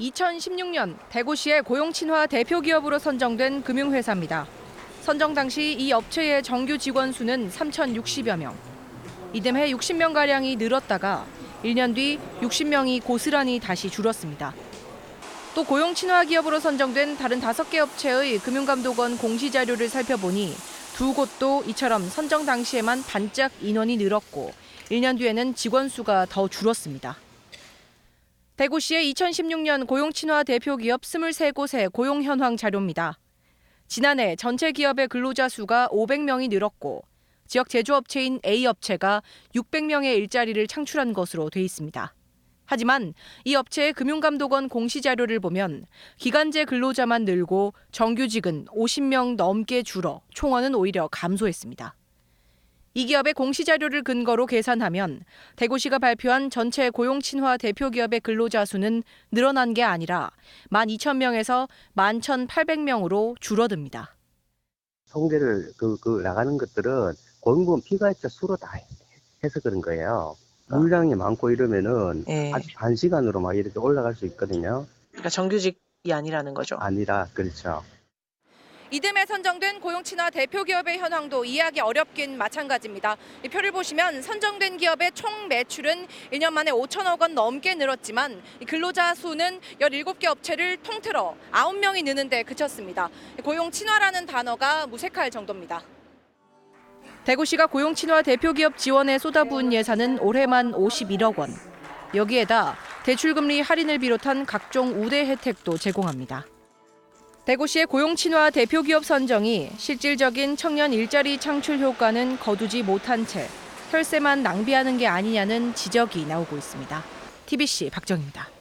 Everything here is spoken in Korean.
2016년 대구시의 고용친화 대표 기업으로 선정된 금융회사입니다. 선정 당시 이 업체의 정규 직원 수는 3,060여 명. 이듬해 60명 가량이 늘었다가 1년 뒤 60명이 고스란히 다시 줄었습니다. 또 고용 친화 기업으로 선정된 다른 다섯 개 업체의 금융감독원 공시 자료를 살펴보니 두 곳도 이처럼 선정 당시에만 반짝 인원이 늘었고 1년 뒤에는 직원 수가 더 줄었습니다. 대구시의 2016년 고용친화 대표 기업 23곳의 고용 현황 자료입니다. 지난해 전체 기업의 근로자 수가 500명이 늘었고 지역 제조업체인 A 업체가 600명의 일자리를 창출한 것으로 돼 있습니다. 하지만 이 업체의 금융감독원 공시 자료를 보면 기간제 근로자만 늘고 정규직은 50명 넘게 줄어 총원은 오히려 감소했습니다. 이 기업의 공시 자료를 근거로 계산하면 대구시가 발표한 전체 고용 친화 대표 기업의 근로자 수는 늘어난 게 아니라 12,000명에서 11,800명으로 줄어듭니다. 통계를 그, 그 나가는 것들은 공무원 피가입자 수로 다 해서 그런 거예요. 물량이 많고 이러면은 예. 아주 단시간으로 막 이렇게 올라갈 수 있거든요. 그러니까 정규직이 아니라는 거죠. 아니라 그렇죠. 이듬해 선정된 고용친화 대표 기업의 현황도 이해하기 어렵긴 마찬가지입니다. 이 표를 보시면 선정된 기업의 총 매출은 1년 만에 5천억 원 넘게 늘었지만 이 근로자 수는 17개 업체를 통틀어 9명이 느는데 그쳤습니다. 고용친화라는 단어가 무색할 정도입니다. 대구시가 고용친화 대표 기업 지원에 쏟아부은 예산은 올해만 51억 원. 여기에다 대출금리 할인을 비롯한 각종 우대 혜택도 제공합니다. 대구시의 고용친화 대표 기업 선정이 실질적인 청년 일자리 창출 효과는 거두지 못한 채 혈세만 낭비하는 게 아니냐는 지적이 나오고 있습니다. TBC 박정입니다.